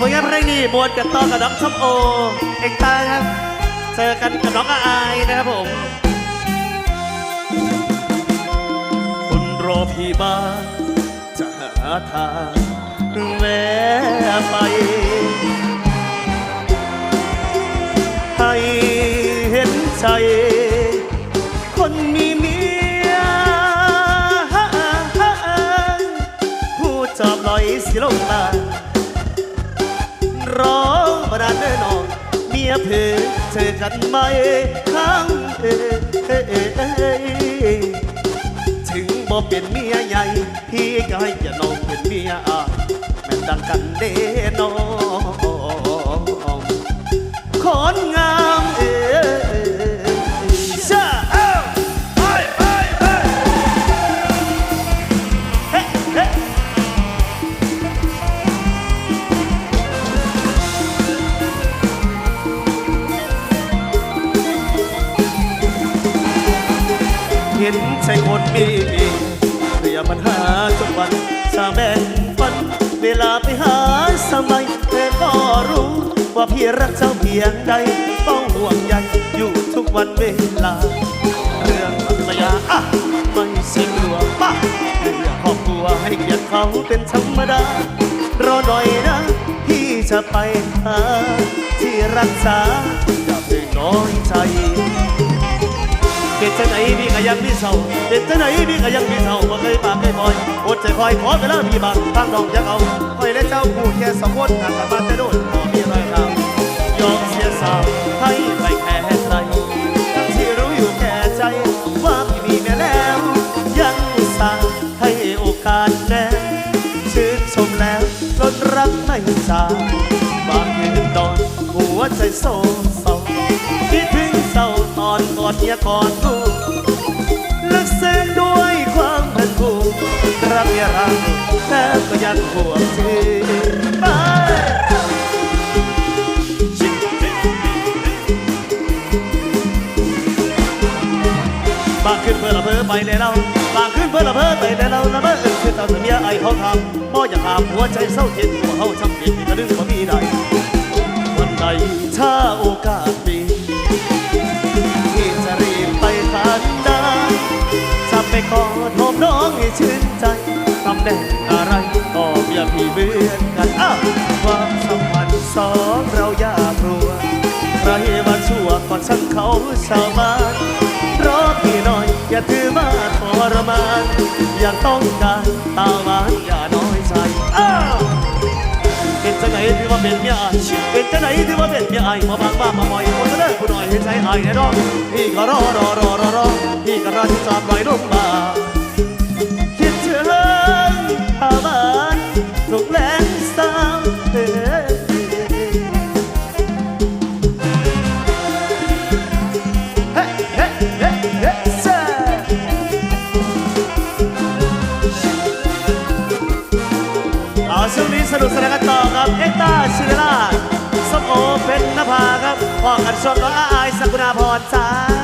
ผลงานเพลงนี้มวนกันต่อกับน้องส้มโอ เอกตาครับ เจอกันกับน้องอาอายนะครับผม คุณรอพี่บ้างจะหาทางแวะไป ให้เห็นใจ คนมีเมียผู้จอบลอยสิลงตา ร้องประดานเดินออกเมียเพอเจอกันไหมข้างเอ้ยเอ้ยเอเอถึงบ่เป็นเมียใหญ่ พี่ก็ให้อย่าน้องเป็นเมียอายแม่นดังกันเด้น้องคนงาม ห็นใช่คนมีมีเรียปัญหาทุกวันจะแบ่งปัน เวลาไปหาสมัยเธอก็รู้ว่าพี่รักเจ้าเพียงใดต้องห่วงใยอยู่ทุกวันเวลา เรื่องภรรยาอะไม่ใช่กลัวป้าเรื่องครอบครัวให้เกียรติเขาเป็นธรรมดารอหน่อยนะพี่จะไปหาที่รักษาอย่าเพิ่น้อยใจ เด็ดจะไหนพี่ก็ยังมีเศร้าเด็ดจะไหนพี่ก็ยังมีเศร้าบ่เคยปากเคยปล่อยอดใจคอยขอเวลาพี่บางทางดอกยังเอาคอยและเจ้าคู่แค่สองคนหากกลับบ้านจะโดนบ่มีรอยราวยอมเสียสาวให้ไปแค่ใครทั้งที่รู้อยู่แก่ใจ ว่าพี่มีแม่แล้ว ยังอุตส่าห์ให้โอกาสแน่ชื่นชมแล้วล้นรักไม่จางบางคืนตอนหัวใจโศก อดเมียกอนลูกลึกซึ้งด้วยความเป็นคู่รักเมียรักแต่ก็ยังห่วงที่ไปบางขึ้นเพื่อละเพอไปเลยเราบางขึ้นเพื่อละเพอไปเลยเราละเมื่ออื่นตอนเมียไอเขาทำบ่อยากหามหัวใจเศร้าเจ็บหัวเฮาช้ำผิดกระดึง แน่อะไรก็เมียพี่เหมือนกันอ้าวความสัมพันธ์สองเราอย่ากลัวใครมาชั่วก่อนฉันเขาชาวบ้านรอพี่น่อยอย่าถือมาทรมานอยากต้องการตาหวานอย่าน้อยใจอ้าวเป็นจังไหนที่ว่าเป็นเมียอายเป็นจังไหนที่ว่าเป็นเมียอายมาบางบ้ามาหมอยคนเลิกกูหน่อยให้ใจอายแน่นอนพี่ก็รอรอรอรอรอพี่ก็รอที่จอดไว้ลงมา นี้สนุกสนานกันต่อครับ เอ็กต้าชิลล่าส้มโอเป็นนภาครับพอกันช่วงน้องอาอายสกุณาพรจ้า